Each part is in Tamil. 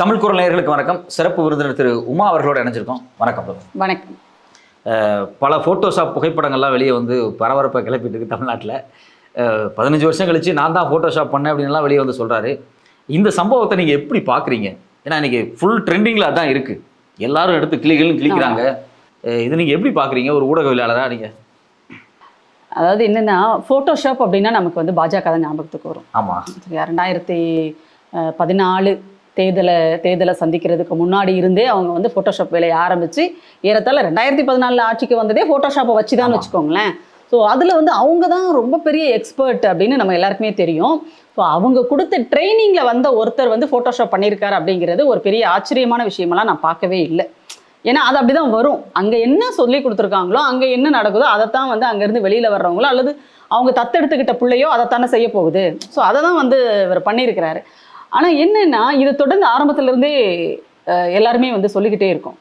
தமிழ் குரல் நேயர்களுக்கு வணக்கம். சிறப்பு விருந்தினர் திரு உமா அவர்களோட இணைஞ்சிருக்கோம். வணக்கம். வணக்கம். பல ஃபோட்டோஷாப் புகைப்படங்கள்லாம் வெளியே வந்து பரபரப்பை கிளப்பிட்டு இருக்கு தமிழ்நாட்டில். பதினஞ்சு வருஷம் கழிச்சு நான் தான் ஃபோட்டோஷாப் பண்ணேன் அப்படின்லாம் வெளியே வந்து சொல்கிறாரு இந்த சம்பவத்தை நீங்கள் எப்படி பார்க்குறீங்க ஏன்னா இன்னைக்கு ஃபுல் ட்ரெண்டிங்கில் அதான் இருக்குது எல்லாரும் எடுத்து கிளிகளும் கிளிக்கிறாங்க. இது நீங்கள் எப்படி பார்க்குறீங்க ஒரு ஊடகவியலாளராக நீங்கள் அதாவது என்னன்னா ஃபோட்டோஷாப் அப்படின்னா நமக்கு வந்து பாஜக தான் ஞாபகத்துக்கு வரும். ஆமாம் சரியா ரெண்டாயிரத்தி பதினாலு தேர்தலை தேர்தலை சந்திக்கிறதுக்கு முன்னாடி இருந்தே அவங்க வந்து ஃபோட்டோஷாப் வேலையை ஆரம்பித்து ஏறத்தாழ ரெண்டாயிரத்தி பதினாலில் ஆட்சிக்கு வந்ததே ஃபோட்டோஷாப்பை வச்சு தான் வச்சுக்கோங்களேன். ஸோ அதில் வந்து அவங்க தான் ரொம்ப பெரிய எக்ஸ்பர்ட் அப்படின்னு நம்ம எல்லாருக்குமே தெரியும். ஸோ அவங்க கொடுத்த ட்ரைனிங்கில் வந்த ஒருத்தர் வந்து ஃபோட்டோஷாப் பண்ணியிருக்காரு அப்படிங்கிறது ஒரு பெரிய ஆச்சரியமான விஷயமெல்லாம் நான் பார்க்கவே இல்லை. ஏன்னா அது அப்படி தான் வரும். அங்கே என்ன சொல்லி கொடுத்துருக்காங்களோ அங்கே என்ன நடக்குதோ அதைத்தான் வந்து அங்கேருந்து வெளியில் வர்றவங்களோ அல்லது அவங்க தத்தெடுத்துக்கிட்ட பிள்ளையோ அதைத்தானே செய்ய போகுது. ஸோ அதை தான் வந்து இவர் பண்ணியிருக்கிறாரு. ஆனால் என்னென்னா இதை தொடர்ந்து ஆரம்பத்திலேருந்தே எல்லாருமே வந்து சொல்லிக்கிட்டே இருக்கோம்.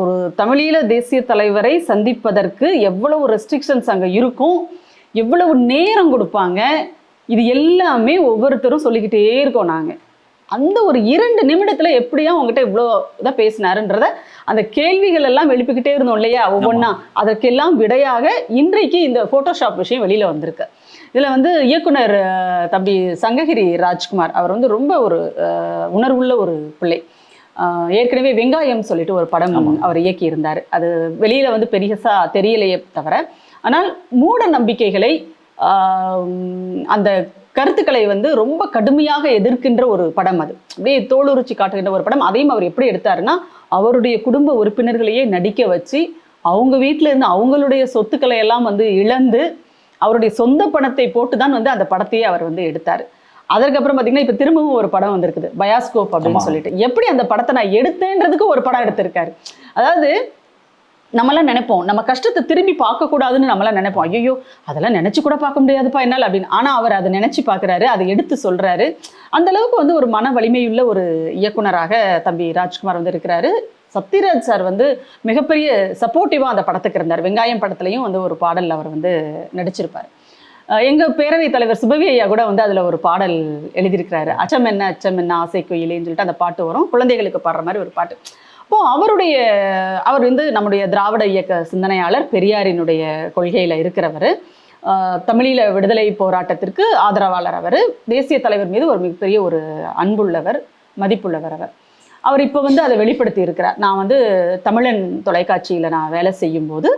ஒரு தமிழீழ தேசிய தலைவரை சந்திப்பதற்கு எவ்வளவு ரெஸ்ட்ரிக்ஷன்ஸ் அங்கே இருக்கும் எவ்வளவு நேரம் கொடுப்பாங்க இது எல்லாமே ஒவ்வொருத்தரும் சொல்லிக்கிட்டே இருக்கோம் நாங்கள் அந்த ஒரு இரண்டு நிமிடத்துல எப்படியா உங்ககிட்ட இவ்வளோ இதாக பேசினாருன்றத அந்த கேள்விகள் எல்லாம் எழுப்பிக்கிட்டே இருந்தோம் இல்லையா ஒவ்வொன்றா அதற்கெல்லாம் விடையாக இன்றைக்கு இந்த ஃபோட்டோஷாப் விஷயம் வெளியில வந்திருக்கு. இதுல வந்து இயக்குனர் தம்பி சங்ககிரி ராஜ்குமார் அவர் வந்து ரொம்ப ஒரு உணர்வுள்ள ஒரு பிள்ளை. ஏற்கனவே வெங்காயம் சொல்லிட்டு ஒரு படம் அவர் இயக்கி இருந்தார் அது வெளியில வந்து பெரியசா தெரியலையே தவிர ஆனால் மூட நம்பிக்கைகளை அந்த கருத்துக்களை வந்து ரொம்ப கடுமையாக எதிர்க்கின்ற ஒரு படம் அது. அப்படியே தோலுரிச்சு காட்டுகின்ற ஒரு படம். அதையும் அவர் எப்படி எடுத்தாருன்னா அவருடைய குடும்ப உறுப்பினர்களையே நடிக்க வச்சு அவங்க வீட்டில இருந்து அவங்களுடைய சொத்துக்களை எல்லாம் வந்து இழந்து அவருடைய சொந்த பணத்தை போட்டு தான் வந்து அந்த படத்தையே அவர் வந்து எடுத்தார். அதற்கப்புறம் பார்த்தீங்கன்னா இப்போ திரும்பவும் ஒரு படம் வந்திருக்குது பயாஸ்கோப் அப்படின்னு. சொல்லிட்டு. எப்படி அந்த படத்தை நான் எடுத்தேன்றதுக்கு ஒரு படம் எடுத்திருக்காரு. அதாவது நம்மளாம் நினைப்போம் நம்ம கஷ்டத்தை திரும்பி பார்க்கக்கூடாதுன்னு நம்மளாம் நினைப்போம். ஐயோ அதெல்லாம் நினைச்சு கூட பார்க்க முடியாதுப்பா என்னால் அப்படின்னு. ஆனால் அவர் அதை நினைச்சு பார்க்குறாரு அதை எடுத்து சொல்றாரு. அந்த அளவுக்கு வந்து ஒரு மன வலிமையுள்ள ஒரு இயக்குனராக தம்பி ராஜ்குமார் வந்து இருக்கிறாரு. சத்யராஜ் சார் வந்து மிகப்பெரிய சப்போர்ட்டிவாக அந்த படத்துக்கு இருந்தார். வெங்காயம் படத்துலையும் வந்து ஒரு பாடல் அவர் வந்து நடிச்சிருப்பார். எங்கள் பேரவைத் தலைவர் சுபவி ஐயா கூட வந்து அதில் ஒரு பாடல் எழுதியிருக்கிறாரு. அச்சம் என்ன அச்சம் என்ன ஆசை கோயிலேன்னு சொல்லிட்டு அந்த பாட்டு வரும். குழந்தைகளுக்கு பாடுற மாதிரி ஒரு பாட்டு. அப்போ அவருடைய அவர் வந்து நம்முடைய திராவிட இயக்க சிந்தனையாளர் பெரியாரினுடைய கொள்கையில் இருக்கிறவர். தமிழீழ விடுதலை போராட்டத்திற்கு ஆதரவாளர் அவர். தேசிய தலைவர் மீது ஒரு மிகப்பெரிய ஒரு அன்புள்ளவர் மதிப்புள்ளவர் அவர். அவர் இப்போ வந்து அதை வெளிப்படுத்தி இருக்கிறார். நான் வந்து தமிழன் தொலைக்காட்சியில் நான் வேலை செய்யும்போது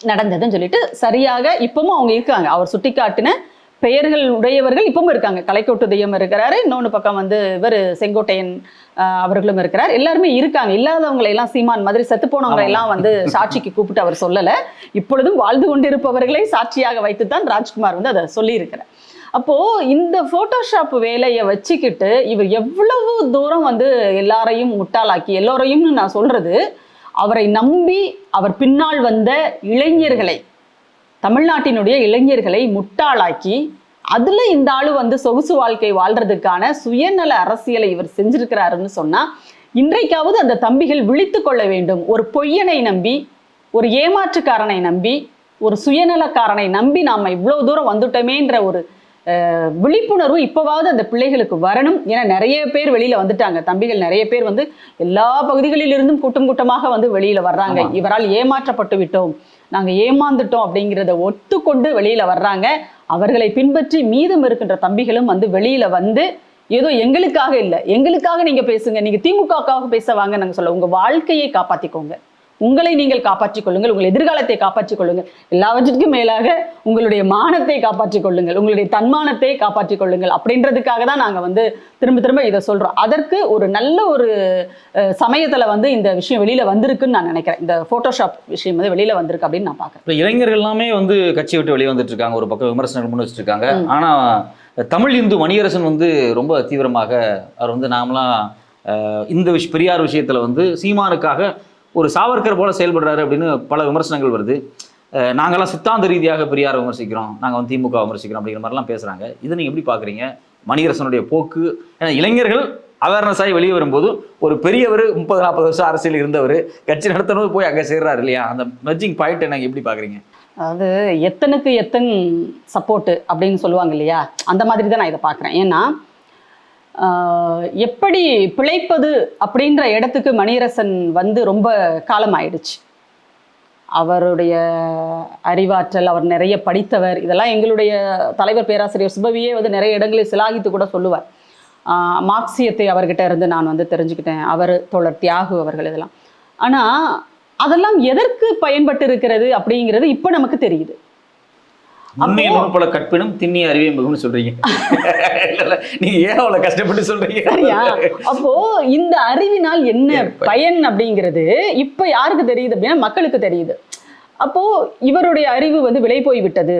நடந்ததுன்னு சொல்லிட்டு சரியாக இப்பவும் அவங்க இருக்காங்க. அவர் சுட்டிக்காட்டின பெயர்கள் உடையவர்கள் இப்பவும் இருக்காங்க. கலைக்கோட்டு தெய்யம் இருக்கிறாரு. இன்னொன்று பக்கம் வந்து இவர் செங்கோட்டையன் அவர்களும் இருக்கிறார். எல்லாருமே இருக்காங்க. இல்லாதவங்களை எல்லாம் சீமான் மாதிரி செத்து போனவங்களை எல்லாம் வந்து சாட்சிக்கு கூப்பிட்டு அவர் சொல்லலை. இப்பொழுதும் வாழ்ந்து கொண்டிருப்பவர்களை சாட்சியாக வைத்துத்தான் ராஜ்குமார் வந்து அதை சொல்லியிருக்கிறார். அப்போ இந்த போட்டோஷாப் வேலையை வச்சுக்கிட்டு இவர் எவ்வளவு தூரம் வந்து எல்லாரையும் முட்டாளாக்கி எல்லோரையும்னு நான் சொல்றது அவரை நம்பி அவர் பின்னால் வந்த இளைஞர்களை தமிழ்நாட்டினுடைய இளைஞர்களை முட்டாளாக்கி அதில் இந்த ஆளு வந்து சொகுசு வாழ்க்கை வாழ்றதுக்கான சுயநல அரசியலை இவர் செஞ்சிருக்கிறாருன்னு சொன்னால் இன்றைக்காவது அந்த தம்பிகள் விழித்து கொள்ள வேண்டும். ஒரு பொய்யனை நம்பி ஒரு ஏமாற்றுக்காரனை நம்பி ஒரு சுயநலக்காரனை நம்பி நாம் இவ்வளோ தூரம் வந்துட்டோமேன்ற ஒரு விழிப்புணர்வு இப்போவாவது அந்த பிள்ளைகளுக்கு வரணும் ஏன்னா நிறைய பேர் வெளியில வந்துட்டாங்க. தம்பிகள் நிறைய பேர் வந்து எல்லா பகுதிகளிலிருந்தும் கூட்டம் கூட்டமாக வந்து வெளியில வர்றாங்க. இவரால் ஏமாற்றப்பட்டு விட்டோம். நாங்க ஏமாந்துட்டோம் அப்படிங்கிறத ஒத்துக்கொண்டு வெளியில வர்றாங்க. அவர்களை பின்பற்றி மீதம் இருக்கின்ற தம்பிகளும் வந்து வெளியில வந்து ஏதோ எங்களுக்காக இல்லை. எங்களுக்காக நீங்க பேசுங்க. நீங்க திமுகவுக்காக பேச வாங்க நாங்க சொல்ல உங்க வாழ்க்கையை காப்பாத்திக்கோங்க. உங்களை நீங்கள் காப்பாற்றிக் கொள்ளுங்கள் உங்கள் எதிர்காலத்தை காப்பாற்றிக் கொள்ளுங்கள். எல்லாவற்றிற்கும் மேலாக உங்களுடைய மானத்தை காப்பாற்றிக் கொள்ளுங்கள் உங்களுடைய தன்மானத்தை காப்பாற்றிக் கொள்ளுங்கள் அப்படின்றதுக்காக தான் நாங்க வந்து திரும்ப திரும்ப இதை சொல்றோம். அதற்கு ஒரு நல்ல ஒரு சமயத்துல வந்து இந்த விஷயம் வெளியில வந்திருக்குன்னு நான் நினைக்கிறேன். இந்த போட்டோஷாப் விஷயம் வந்து வெளியில வந்திருக்கு அப்படின்னு நான் பார்க்கறேன். இப்போ இளைஞர்கள் எல்லாமே வந்து கட்சி விட்டு வெளியே வந்துட்டு இருக்காங்க. ஒரு பக்கம் விமர்சனங்கள் முன் வச்சுட்டு இருக்காங்க ம். ஆனா தமிழ் இந்து மணியரசன் வந்து ரொம்ப தீவிரமாக அவர் வந்து நாமலாம் இந்த விஷ் பெரியார் விஷயத்துல வந்து சீமானுக்காக ஒரு சாவர்கர் போல செயல்படுறாரு அப்படின்னு பல விமர்சனங்கள் வருது. நாங்களாம் சித்தாந்த ரீதியாக பெரியாரை விமர்சிக்கிறோம் நாங்கள் வந்து திமுக விமர்சிக்கிறோம் அப்படிங்கிற மாதிரிலாம் பேசுகிறாங்க இதை நீங்கள் எப்படி பார்க்குறீங்க மணிகரசனுடைய போக்கு ஏன்னா இளைஞர்கள் அவேர்னஸ் ஆகி வெளியே வரும்போது ஒரு பெரியவர் முப்பது நாற்பது வருஷம் அரசியல் இருந்தவர் கட்சி நடத்தணும் போய் அங்கே சேர்றாரு இல்லையா? அந்த மெர்ஜிங் பாயிண்ட் நாங்கள் எப்படி பார்க்குறீங்க அதாவது எத்தனுக்கு எத்தன் சப்போர்ட்டு அப்படின்னு சொல்லுவாங்க இல்லையா? அந்த மாதிரி தான் நான் இதை பார்க்குறேன் ஏன்னா எப்படி பிழைப்பது அப்படின்ற இடத்துக்கு மணியரசன் வந்து ரொம்ப காலம் ஆயிடுச்சு அவருடைய அறிவாற்றல் அவர் நிறைய படித்தவர் இதெல்லாம் எங்களுடைய தலைவர் பேராசிரியர் சுபவியே வந்து நிறைய இடங்களில் சிலாகித்து கூட சொல்லுவார். மார்க்சியத்தை அவர்கிட்ட இருந்து நான் வந்து தெரிஞ்சுக்கிட்டேன். அவர் தோழர் தியாகு அவர்கள் இதெல்லாம். ஆனால் அதெல்லாம் எதற்கு பயன்பட்டு இருக்கிறது அப்படிங்கிறது இப்போ நமக்கு தெரியுது. உண்மை நூற்பல கற்பினும் திண்ணி அறிவே மிகும்னு சொல்றீங்க. நீங்க ஏன் அவ்வளவு கஷ்டப்பட்டு சொல்றீங்க? சரியா? அப்போ இந்த அறிவினால் என்ன பயன் அப்படிங்கிறது இப்ப யாருக்கு தெரியுது அப்படின்னா மக்களுக்கு தெரியுது. அப்போ இவருடைய அறிவு வந்து விலை போய் விட்டது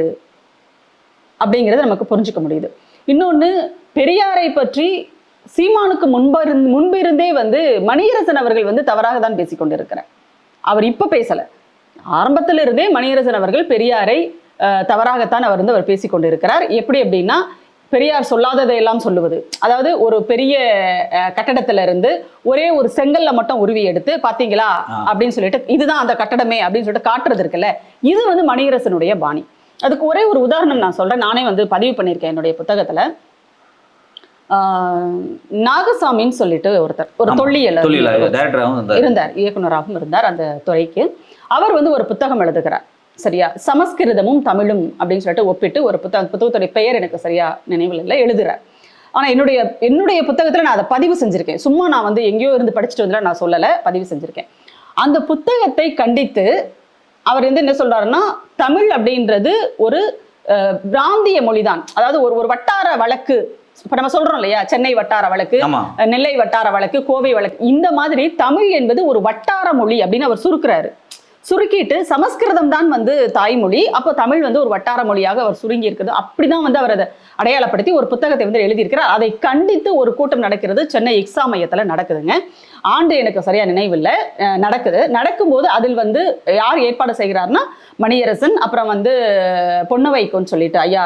அப்படிங்கிறத நமக்கு புரிஞ்சுக்க முடியுது. இன்னொன்னு பெரியாரை பற்றி சீமானுக்கு முன்பிருந் முன்பிருந்தே வந்து மணியரசன் அவர்கள் வந்து தவறாக தான் பேசிக்கொண்டிருக்கிறார். அவர் இப்ப பேசல. ஆரம்பத்துல இருந்தே மணியரசன் அவர்கள் பெரியாரை தவறாகத்தான் அவர் வந்து அவர் பேசிக்கொண்டிருக்கிறார். எப்படி அப்படின்னா பெரியார் சொல்லாததை எல்லாம் சொல்லுவது. அதாவது ஒரு பெரிய கட்டடத்துல இருந்து ஒரே ஒரு செங்கல்ல மட்டும் உருவி எடுத்து பாத்தீங்களா. அப்படின்னு சொல்லிட்டு இதுதான் அந்த கட்டடமே அப்படின்னு சொல்லிட்டு காட்டுறது இருக்குல்ல இது வந்து மணியரசனுடைய பாணி. அதுக்கு ஒரே ஒரு உதாரணம் நான் சொல்றேன். நானே வந்து பதிவு பண்ணியிருக்கேன் என்னுடைய புத்தகத்துல. ஆஹ், நாகசாமின்னு சொல்லிட்டு ஒருத்தர் ஒரு. தொல்லியல் இருந்தார். இயக்குனராகவும் இருந்தார் அந்த துறைக்கு. அவர் வந்து ஒரு புத்தகம் எழுதுகிறார். சரியா? சமஸ்கிருதமும் தமிழும் அப்படின்னு சொல்லிட்டு ஒப்பிட்டு ஒரு புத்தகம் புத்தகத்துடைய பெயர் எனக்கு சரியா நினைவில் இல்லை எழுதுறார் ஆனா என்னுடைய என்னுடைய புத்தகத்துல நான் அதை பதிவு செஞ்சிருக்கேன். சும்மா நான் வந்து எங்கேயோ இருந்து படிச்சுட்டு வந்து நான் சொல்லலை பதிவு செஞ்சிருக்கேன். அந்த புத்தகத்தை கண்டித்து அவர் வந்து என்ன சொல்றாருன்னா தமிழ் அப்படின்றது ஒரு பிராந்திய மொழிதான். அதாவது ஒரு ஒரு வட்டார வழக்கு. இப்ப நம்ம சொல்றோம் இல்லையா சென்னை வட்டார வழக்கு நெல்லை வட்டார வழக்கு கோவை வழக்கு. இந்த மாதிரி தமிழ் என்பது ஒரு வட்டார மொழி அப்படின்னு அவர் சுருக்குறாரு. சுருக்கிட்டு சமஸ்கிருதம் தான் வந்து தாய்மொழி. அப்போ தமிழ் வந்து ஒரு வட்டார மொழியாக அவர் சுருங்கி இருக்கிறது அப்படிதான் வந்து அவர் அதை அடையாளப்படுத்தி ஒரு புத்தகத்தை வந்து எழுதியிருக்கிறார். அதை கண்டித்து ஒரு கூட்டம் நடக்கிறது சென்னை எக்ஸா மையத்துல நடக்குதுங்க. ஆண்டு எனக்கு சரியா நினைவில்லை. நடக்குது. நடக்கும்போது அதில் வந்து யார் ஏற்பாடு செய்கிறார்னா மணியரசன் அப்புறம் வந்து பொன்னவைக்கோன்னு சொல்லிட்டு ஐயா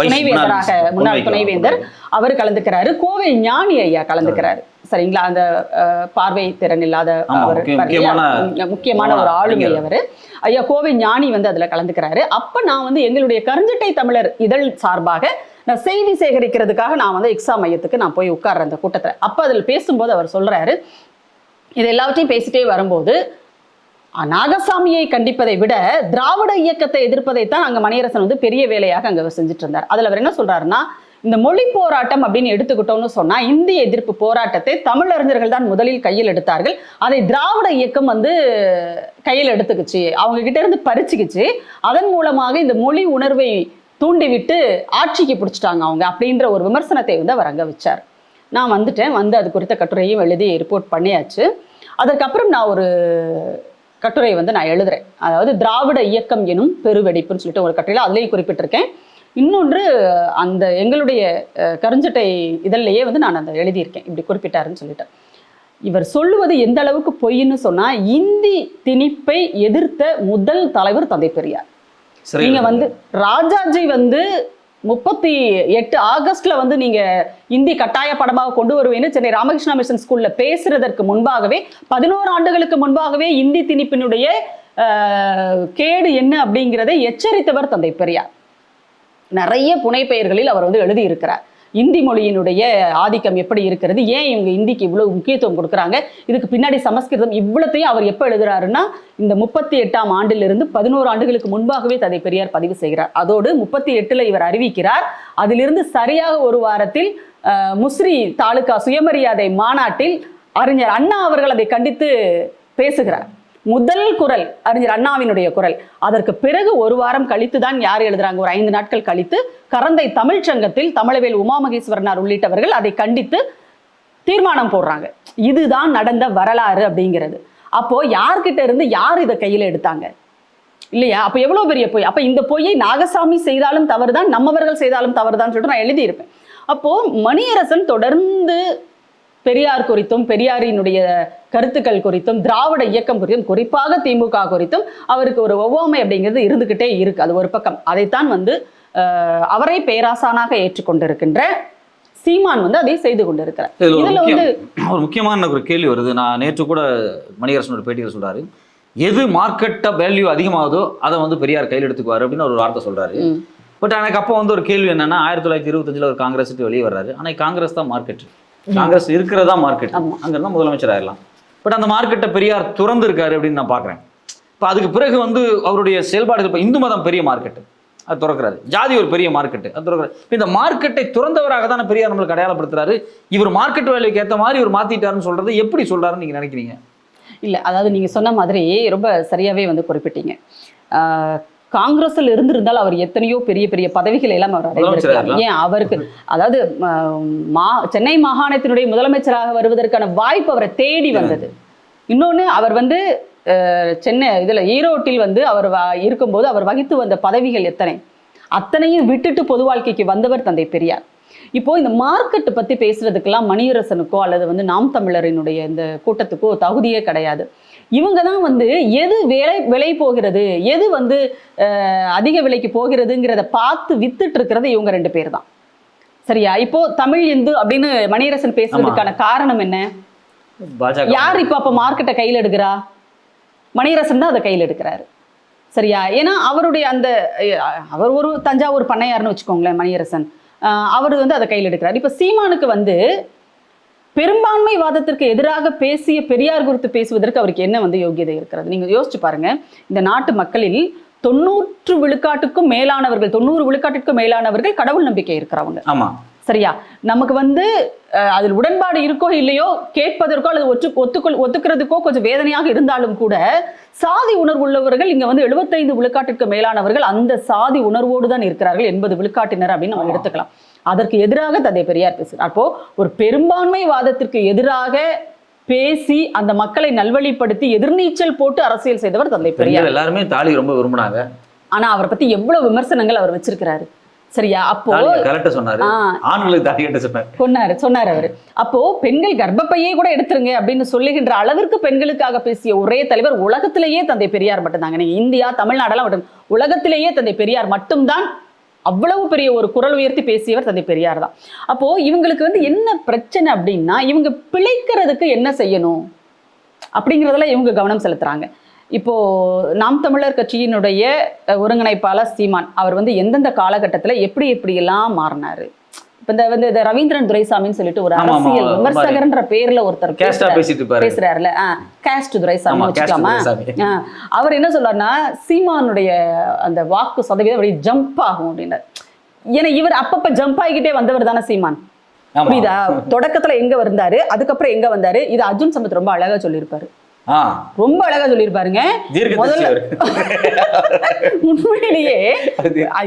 துணைவேந்தராக முன்னாள். துணைவேந்தர். அவர் கலந்துக்கிறாரு. கோவை ஞானி ஐயா கலந்துக்கிறாரு. சரிங்களா? அந்த பார்வை திறன் இல்லாத அவர்? முக்கியமான- ஒரு ஆளுமை. அவர். ஐயா கோவை ஞானி வந்து அதுல கலந்துக்கிறாரு. அப்ப நான் வந்து எங்களுடைய கருஞ்சட்டை தமிழர் இதழ் சார்பாக நான் செய்தி சேகரிக்கிறதுக்காக நான் வந்து எக்ஸாம் மையத்துக்கு நான் போய் உட்கார்றேன் அந்த கூட்டத்துல. அப்ப அதில் பேசும்போது அவர் சொல்றாரு இது எல்லாவற்றையும் பேசிட்டே வரும்போது நாகசாமியை கண்டிப்பதை விட திராவிட இயக்கத்தை எதிர்ப்பதைத்தான் அங்க மணியரசன் வந்து பெரிய வேலையாக அங்க செஞ்சுட்டு இருந்தார். அதுல அவர் என்ன சொல்றாருன்னா இந்த மொழி போராட்டம் அப்படின்னு எடுத்துக்கிட்டோம்னு சொன்னா இந்திய எதிர்ப்பு போராட்டத்தை தமிழறிஞர்கள் தான் முதலில் கையில் எடுத்தார்கள். அதை திராவிட இயக்கம் வந்து கையில் எடுத்துக்கிச்சு. அவங்க கிட்ட இருந்து பறிச்சுக்கிச்சு. அதன் மூலமாக இந்த மொழி உணர்வை தூண்டிவிட்டு ஆட்சிக்கு பிடிச்சிட்டாங்க அவங்க அப்படின்ற ஒரு விமர்சனத்தை வந்து அவர் அங்க வச்சார் நான் வந்துட்டேன். வந்து அது குறித்த கட்டுரையும் எழுதி ரிப்போர்ட் பண்ணியாச்சு. அதற்கப்புறம் நான் ஒரு கட்டுரை வந்து நான் எழுதுறேன். அதாவது திராவிட இயக்கம் எனும் பெருவெடிப்புன்னு சொல்லிட்டு ஒரு கட்டுரையில் அதுலேயும் குறிப்பிட்டிருக்கேன். இன்னொன்று அந்த எங்களுடைய கருஞ்சட்டை இதழ்லையே வந்து நான் அந்த எழுதியிருக்கேன். இப்படி குறிப்பிட்டாருன்னு சொல்லிட்டு. இவர் சொல்லுவது எந்த அளவுக்கு பொய்ன்னு சொன்னா இந்தி திணிப்பை எதிர்த்த முதல் தலைவர் தந்தை பெரியார். சரி நீங்க வந்து ராஜாஜி வந்து முப்பத்தி எட்டு ஆகஸ்ட்ல வந்து நீங்க இந்தி கட்டாய படமாக கொண்டு வருவேன்னு சென்னை ராமகிருஷ்ணா மிஷன் ஸ்கூல்ல பேசுறதற்கு முன்பாகவே பதினோரு ஆண்டுகளுக்கு முன்பாகவே இந்தி திணிப்பினுடைய கேடு என்ன அப்படிங்கிறதை எச்சரித்தவர் தந்தை பெரியார். நிறைய புனைப்பெயர்களில் அவர் வந்து எழுதியிருக்கிறார். இந்தி மொழியினுடைய ஆதிக்கம் எப்படி இருக்கிறது? ஏன் இவங்க இந்திக்கு இவ்வளவு முக்கியத்துவம் கொடுக்குறாங்க? இதுக்கு பின்னாடி சமஸ்கிருதம் இவ்வளத்தையும் அவர் எப்போ எழுதுறாருன்னா இந்த முப்பத்தி எட்டாம் ஆண்டிலிருந்து பதினோரு ஆண்டுகளுக்கு முன்பாகவே தந்தை பெரியார் பதிவு செய்கிறார். அதோடு முப்பத்தி எட்டில் இவர் அறிவிக்கிறார் அதிலிருந்து சரியாக ஒரு வாரத்தில் முஸ்ரி தாலுகா சுயமரியாதை மாநாட்டில் அறிஞர் அண்ணா அவர்கள் அதை கண்டித்து பேசுகிறார். முதல் குரல் அறிஞர் அண்ணாவினுடைய குரல். அதற்கு பிறகு ஒரு வாரம் கழித்து தான் யார் எழுதுறாங்க? ஒரு ஐந்து நாட்கள் கழித்து கரந்தை தமிழ்ச் சங்கத்தில் தமிழவேல் உமாமகேஸ்வரனார் உள்ளிட்டவர்கள் அதை கண்டித்து தீர்மானம் போடுறாங்க. இதுதான் நடந்த வரலாறு அப்படிங்கிறது. அப்போ யார்கிட்ட இருந்து யார் இதை கையில் எடுத்தாங்க? இல்லையா? அப்போ எவ்வளோ பெரிய பொய்? அப்போ இந்த பொய்யை நாகசாமி செய்தாலும் தவறுதான் நம்மவர்கள் செய்தாலும் தவறுதான் சொல்லிட்டு நான் எழுதியிருப்பேன். அப்போ மணியரசன் தொடர்ந்து பெரியார் குறித்தும் பெரியாரினுடைய கருத்துக்கள் குறித்தும் திராவிட இயக்கம் குறித்தும் குறிப்பாக திமுக குறித்தும் அவருக்கு ஒரு ஒவ்வாமை அப்படிங்கிறது இருந்துகிட்டே இருக்கு. அது ஒரு பக்கம். அதைத்தான் வந்து அவரை பேராசானாக ஏற்றுக்கொண்டிருக்கின்ற சீமான் வந்து அதை செய்து கொண்டிருக்கிறார். இதுல ஒரு வந்து முக்கியமான ஒரு கேள்வி வருது. நான் நேற்று கூட மணிகரசனோட பேட்டியில் சொல்றாரு. எது மார்க்கெட்ட வேல்யூ அதிகமாகுதோ அதை வந்து பெரியார் கையில் எடுத்துக்குவாரு அப்படின்னு ஒரு வார்த்தை சொல்றாரு. பட் எனக்கு அப்போ வந்து ஒரு கேள்வி என்னன்னா ஆயிரத்தி தொள்ளாயிரத்தி இருபத்தஞ்சில் ஒரு காங்கிரஸ் வெளியே வர்றாரு. ஆனால் காங்கிரஸ் தான் மார்க்கெட் காங்கிரஸ் இருக்கிறதா மார்க்கெட். அங்க இருந்தால் முதலமைச்சர் ஆயிடலாம் பட் அந்த மார்க்கெட்டை பெரியார் துறந்து இருக்காரு அப்படின்னு நான் பார்க்குறேன். இப்போ அதுக்கு பிறகு வந்து அவருடைய செயல்பாடுகள் இப்போ இந்து மதம் பெரிய மார்க்கெட்டு அது திறக்கிறாரு. ஜாதி ஒரு பெரிய மார்க்கெட்டு அது திறக்கிறாரு. இந்த மார்க்கெட்டை துறந்தவராக தானே பெரியார் நம்மளுக்கு அடையாளப்படுத்துறாரு? இவர் மார்க்கெட் வேலைக்கு ஏற்ற மாதிரி இவர் மாத்திட்டாருன்னு சொல்றது எப்படி சொல்றாருன்னு நீங்க நினைக்கிறீங்க? இல்ல அதாவது நீங்க சொன்ன மாதிரி ரொம்ப சரியாவே வந்து குறிப்பிட்டீங்க. காங்கிரஸ்ல இருந்திருந்தால் அவர் எத்தனையோ பெரிய பெரிய பதவிகளை எல்லாம் அவர் அடைந்திருக்கலாம் முதலமைச்சரா ஏன்? அவருக்கு அதாவது மா சென்னை மாகாணத்தினுடைய முதலமைச்சராக வருவதற்கான வாய்ப்பு அவரை தேடி வந்தது. இன்னொன்னு அவர் வந்து சென்னை இதுல ஈரோட்டில் வந்து அவர் இருக்கும்போது அவர் வகித்து வந்த பதவிகள் எத்தனை? அத்தனையும் விட்டுட்டு பொது வாழ்க்கைக்கு வந்தவர் தந்தை பெரியார். இப்போ இந்த மார்க்கெட் பத்தி பேசுறதுக்கெல்லாம் மணியரசனுக்கோ அல்லது வந்து நாம் தமிழரினுடைய இந்த கூட்டத்துக்கோ தகுதியே கிடையாது. இவங்க தான் வந்து எது விலை விலை போகிறது எது வந்து அதிக விலைக்கு போகிறதுங்கிறத பார்த்து வித்துட்டு இருக்கிறது இவங்க ரெண்டு பேர் தான் சரியா? இப்போ தமிழ் இந்து அப்படின்னு மணியரசன் பேசுறதுக்கான காரணம் என்ன? யார் இப்போ அப்போ மார்க்கெட்டை கையில் எடுக்கிறா? மணியரசன் தான் அதை கையில் எடுக்கிறாரு. சரியா? ஏன்னா அவருடைய அந்த அவர் ஒரு தஞ்சாவூர் பண்ணையார்னு வச்சுக்கோங்களேன் மணியரசன். அவர் வந்து அதை கையில் எடுக்கிறார். இப்போ சீமானுக்கு வந்து பெரும்பான்மை வாதத்திற்கு எதிராக பேசிய பெரியார் குறித்து பேசுவதற்கு அவருக்கு என்ன வந்து யோகியதை இருக்கிறது? நீங்க யோசிச்சு பாருங்க. இந்த நாட்டு மக்களில் தொண்ணூற்று விழுக்காட்டுக்கும் மேலானவர்கள் தொண்ணூறு விழுக்காட்டுக்கும் மேலானவர்கள் கடவுள் நம்பிக்கை இருக்கிறவங்க. ஆமா. சரியா? நமக்கு வந்து அதில் உடன்பாடு இருக்கோ இல்லையோ கேட்பதற்கோ அல்லது ஒற்று ஒத்துக்கொள் ஒத்துக்கிறதுக்கோ கொஞ்சம் வேதனையாக இருந்தாலும் கூட சாதி உணர்வு உள்ளவர்கள் இங்க வந்து 75 விழுக்காட்டிற்கு மேலானவர்கள் அந்த சாதி உணர்வோடு தான் இருக்கிறார்கள் எண்பது விழுக்காட்டினர் அப்படின்னு நம்ம எடுத்துக்கலாம். அதற்கு எதிராக தந்தை பெரியார் பேசுகிறார். அப்போ ஒரு பெரும்பான்மை வாதத்திற்கு எதிராக பேசி அந்த மக்களை நல்வழிப்படுத்தி எதிர்நீச்சல் போட்டு அரசியல் செய்தவர் தந்தை பெரியார். எல்லாருமே தாலி ரொம்ப விரும்பினாங்க. ஆனா அவரை பத்தி எவ்வளவு விமர்சனங்கள் அவர் வச்சிருக்கிறாரு. சரியா? அப்போ சொன்னாரு. ஆண்களுக்கு தாலி கட்ட சொன்னாரு. சொன்னாரு சொன்னார் அவரு. அப்போ பெண்கள் கர்ப்பப்பையே கூட எடுத்துருங்க அப்படின்னு சொல்லுகின்ற அளவிற்கு பெண்களுக்காக பேசிய ஒரே தலைவர் உலகத்திலேயே தந்தை பெரியார் மட்டும்தாங்க. நீங்க இந்தியா தமிழ்நாடெல்லாம் உலகத்திலேயே தந்தை பெரியார் மட்டும்தான் அவ்வளவு பெரிய ஒரு குரல் உயர்த்தி பேசியவர் தந்தை பெரியார் தான். அப்போ இவங்களுக்கு வந்து என்ன பிரச்சனை அப்படின்னா இவங்க பிழைக்கிறதுக்கு என்ன செய்யணும்? அப்படிங்கிறதுல இவங்க கவனம் செலுத்துறாங்க. இப்போ நாம் தமிழர் கட்சியினுடைய ஒருங்கிணைப்பாளர் சீமான் அவர் வந்து எந்தெந்த காலகட்டத்தில் எப்படி எப்படியெல்லாம் மாறினாரு? இந்த வந்து இந்த ரவீந்திரன் துரைசாமின்னு சொல்லிட்டு ஒரு அரசியல் விமர்சகர்ன்ற பேர்ல ஒருத்தர் பேசுறாருல கேஸ்ட் துரைசாமி. வச்சுக்கலாமா அவர் என்ன சொல்றாருன்னா சீமானுடைய அந்த வாக்கு சதவீதம் அப்படி ஜம்ப் ஆகும் அப்படின்னாரு. ஏன்னா இவர் அப்பப்ப ஜம்ப் ஆகிக்கிட்டே வந்தவர் தானே சீமான். புரியுதா? தொடக்கத்துல எங்க வந்தாரு? அதுக்கப்புறம் எங்க வந்தாரு? இது அர்ஜுன் சம்பத் ரொம்ப அழகா சொல்லியிருப்பாரு. ரொம்ப அழகா சொல்லியிருப்பாருங்க. உண்மையிலேயே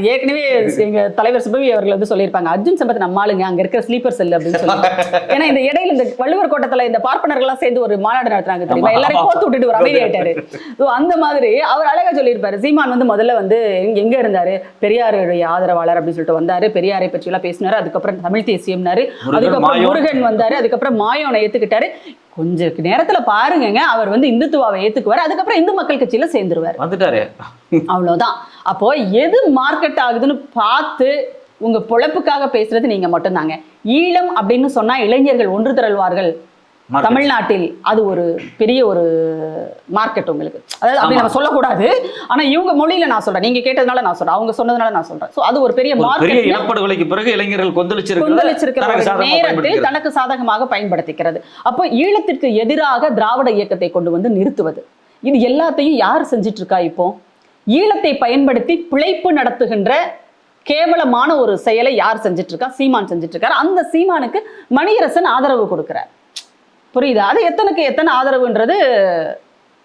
ஏற்கனவே எங்க தலைவர் சுபவி அவர்கள் வந்து சொல்லியிருப்பாங்க அர்ஜுன் சம்பத் நம்ம ஆளுங்க அங்க இருக்கிற ஸ்லீப்பர் செல் அப்படின்னு சொல்லி. ஏன்னா இந்த இடையில இந்த வள்ளுவர் கோட்டத்துல இந்த பார்ப்பனர்கள்லாம் சேர்ந்து ஒரு மாநாடு நடத்துறாங்க தெரியுமா? எல்லாரையும் ஆமா. கோத்து விட்டுட்டு ஒரு அமைதி ஆயிட்டாரு அந்த மாதிரி அவர் அழகா சொல்லியிருப்பாரு. சீமான் வந்து முதல்ல வந்து எங்க- இருந்தாரு? பெரியாருடைய ஆதரவாளர் அப்படின்னு சொல்லிட்டு வந்தாரு. பெரியாரை பற்றி எல்லாம் பேசினாரு. அதுக்கப்புறம் தமிழ் தேசியம்னாரு. அதுக்கப்புறம். முருகன் வந்தாரு. அதுக்கப்புறம் மாயோனை ஏத்துக்கிட்டாரு. கொஞ்ச நேரத்துல பாருங்கங்க. அவர் வந்து இந்துத்துவாவை ஏத்துக்குவாரு. அதுக்கப்புறம் இந்து மக்கள் கட்சியில சேர்ந்துருவாரு. வந்துட்டாரு. அவ்வளவுதான். அப்போ எது மார்க்கெட் ஆகுதுன்னு பார்த்து உங்க பொழப்புக்காக பேசுறது நீங்க மட்டும்தாங்க. ஈழம் அப்படின்னு சொன்னா இளைஞர்கள் ஒன்று திரள்வார்கள். தமிழ்நாட்டில் அது ஒரு பெரிய ஒரு மார்க்கெட் உங்களுக்கு. அதாவது அப்படி. நம்ம சொல்லக்கூடாது. ஆனா இவங்க மொழியில நான் சொல்றேன். நீங்க கேட்டதுனால நான் சொல்றேன். அவங்க சொன்னதுனால நான் சொல்றேன். அது ஒரு பெரிய மார்க்கெட் இனப்படுகொலைக்கு பிறகு இளைஞர்கள் கொந்தளிச்சிருக்கிற நேரத்தில். தனக்கு சாதகமாக பயன்படுத்திக்கிறது. அப்போ ஈழத்திற்கு எதிராக திராவிட இயக்கத்தை கொண்டு வந்து நிறுத்துவது. இது எல்லாத்தையும் யார் செஞ்சிட்டு இருக்கா இப்போ? ஈழத்தை பயன்படுத்தி பிழைப்பு நடத்துகின்ற கேவலமான ஒரு செயலை யார் செஞ்சிட்டு இருக்கா சீமான் செஞ்சிட்டு இருக்காரு அந்த சீமானுக்கு மணியரசன் ஆதரவு கொடுக்கிறார். புரியுதா? அது எத்தனைக்கு எத்தனை ஆதரவுன்றது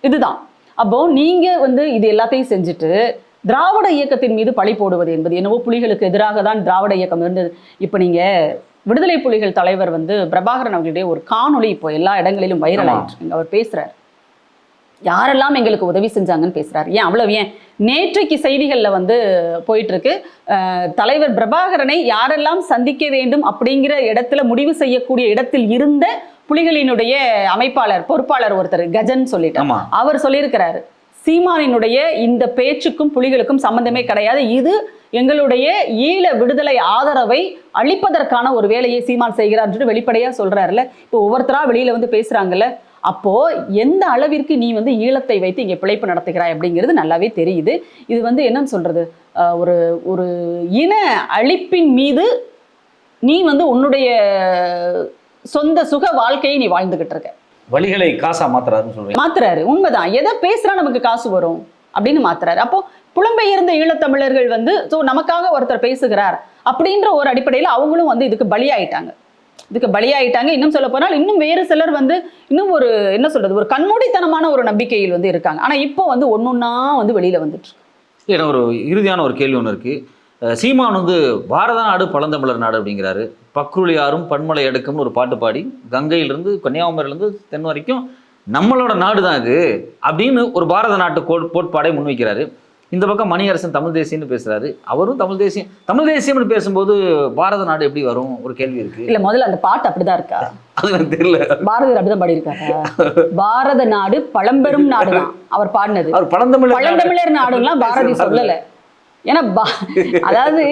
இதுதான். அப்போ நீங்க வந்து இது எல்லாத்தையும் செஞ்சுட்டு திராவிட இயக்கத்தின் மீது பழி போடுவது என்பது என்னவோ புலிகளுக்கு எதிராக தான் திராவிட இயக்கம் இருந்தது. இப்போ நீங்க விடுதலை புலிகள் தலைவர் வந்து பிரபாகரன் அவர்களுடைய ஒரு காணொளி இப்போ எல்லா இடங்களிலும் வைரல். ஆயிட்டு. அவர் பேசுறார். யாரெல்லாம் எங்களுக்கு உதவி செஞ்சாங்கன்னு பேசுறாரு. ஏன் அவ்வளவு ஏன்? நேற்றைக்கு செய்திகள்ல வந்து போயிட்டு இருக்கு அஹ், தலைவர் பிரபாகரனை யாரெல்லாம் சந்திக்க வேண்டும் அப்படிங்கிற இடத்துல முடிவு செய்யக்கூடிய இடத்தில் இருந்த புலிகளினுடைய அமைப்பாளர் பொறுப்பாளர் ஒருத்தர் கஜன் சொல்லிட்டு அவர் சொல்லியிருக்கிறாரு சீமானினுடைய இந்த பேச்சுக்கும் புலிகளுக்கும் சம்பந்தமே கிடையாது. இது எங்களுடைய ஈழ விடுதலை ஆதரவை அளிப்பதற்கான ஒரு வேலையை சீமான் செய்கிறார் சொல்லிட்டு வெளிப்படையா சொல்றாருல. இப்போ ஒவ்வொருத்தரா வெளியில வந்து பேசுறாங்கல்ல. அப்போ எந்த அளவிற்கு நீ வந்து ஈழத்தை வைத்து இங்கே பிழைப்பு நடத்துகிறாய் அப்படிங்கிறது நல்லாவே தெரியுது. இது வந்து என்னன்னு சொல்றது? ஒரு ஒரு இன அழிப்பின் மீது நீ வந்து உன்னுடைய சொந்த சுக வாழ்க்கையை நீ வாழ்ந்துகிட்டு இருக்க. வழிகளை காசா மாத்துறாருன்னு சொல்றீங்க. மாத்துறாரு. உண்மைதான். எதை பேசுறா நமக்கு காசு வரும்? அப்படின்னு மாத்துறாரு. அப்போ புலம்பெயர்ந்த ஈழத்தமிழர்கள் வந்து ஸோ நமக்காக ஒருத்தர் பேசுகிறார். அப்படின்ற ஒரு அடிப்படையில் அவங்களும் வந்து இதுக்கு பலியாயிட்டாங்க. இதுக்கு பலியாயிட்டாங்க. இன்னும் சொல்ல போனால் இன்னும் வேறு சிலர் வந்து இன்னும் ஒரு என்ன சொல்றது ஒரு கண்மூடித்தனமான ஒரு நம்பிக்கையில் வந்து இருக்காங்க. ஆனா இப்போ வந்து ஒன்னொன்னா வந்து வெளியில வந்துட்டு இருக்கு. எனக்கு ஒரு இறுதியான ஒரு கேள்வி ஒன்று இருக்கு. அஹ் சீமான் வந்து பாரத நாடு பழந்தமிழர் நாடு அப்படிங்கிறாரு. பக்குழியாரும் பன்மலை எடுக்கும்னு ஒரு பாட்டு பாடி கங்கையிலிருந்து கன்னியாகுமரியிலேருந்து தென் வரைக்கும் நம்மளோட நாடு தான் இது அப்படின்னு ஒரு பாரத நாட்டு கோ கோட்பாடை முன்வைக்கிறாரு. இந்த பக்கம் மணியரசன் தமிழ் தேசியம்னு பேசுறாரு. அவரும் தமிழ் தேசியம் தமிழ் தேசியம்னு பேசும்போது பாரத நாடு எப்படி வரும்? ஒரு கேள்வி இருக்கு. இல்ல முதல்ல அந்த பாட்டு அப்படிதான் இருக்கா? அது எனக்கு தெரியல. பாரதியார் அப்படிதான் பாடியிருக்காரு? பாரத நாடு பழம்பெரும் நாடுதான். அவர் பாடினது. அவர் பழந்தமிழர் நாடு. பழந்தமிழர் நாடுலாம் பாரதி சொல்லல. ஏன்னா அதாவது